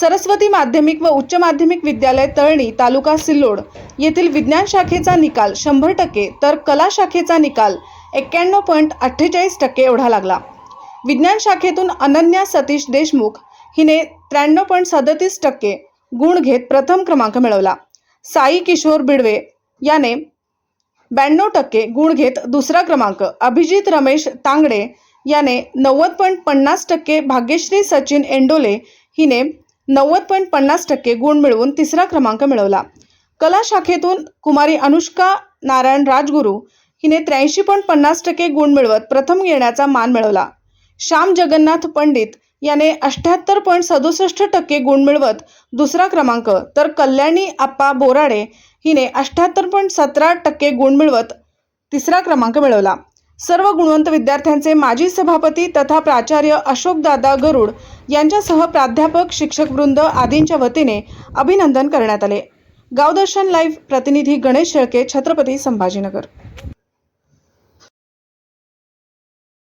सरस्वती माध्यमिक व उच्च माध्यमिक विद्यालय तळणी तालुका सिल्लोड येथील विज्ञान शाखेचा निकाल शंभर टक्के तर कला शाखेचा निकाल एक्क्याण्णव पॉईंट अठ्ठेचाळीस टक्के एवढा लागला. विज्ञान शाखेतून अनन्या सतीश देशमुख हिने त्र्याण्णव पॉईंट सदतीस टक्के गुण घेत प्रथम क्रमांक मिळवला. साई किशोर बिडवे याने ब्याण्णव टक्के गुण घेत दुसरा क्रमांक अभिजित रमेश तांगडे याने नव्वद पॉईंट पन्नास टक्के भाग्यश्री सचिन एंडोले हिने नव्वद पॉईंट पन्नास टक्के गुण मिळवून तिसरा क्रमांक मिळवला. कला शाखेतून कुमारी अनुष्का नारायण राजगुरू हिने त्र्याऐंशी पॉईंट पन्नास टक्के गुण मिळवत प्रथम येण्याचा मान मिळवला. श्याम जगन्नाथ पंडित याने अठ्ठ्याहत्तर पॉईंट सदुसष्ट टक्के गुण मिळवत दुसरा क्रमांक तर कल्याणी आप्पा बोराडे हिने अठ्ठ्याहत्तर पॉईंट सतरा टक्के गुण मिळवत तिसरा क्रमांक मिळवला. सर्व गुणवंत विद्यार्थ्यांचे माजी सभापती तथा प्राचार्य अशोकदादा गरुड यांच्यासह प्राध्यापक शिक्षकवृंद आदींच्या वतीने अभिनंदन करण्यात आले. गावदर्शन लाईव्ह प्रतिनिधी गणेश शेळके छत्रपती संभाजीनगर.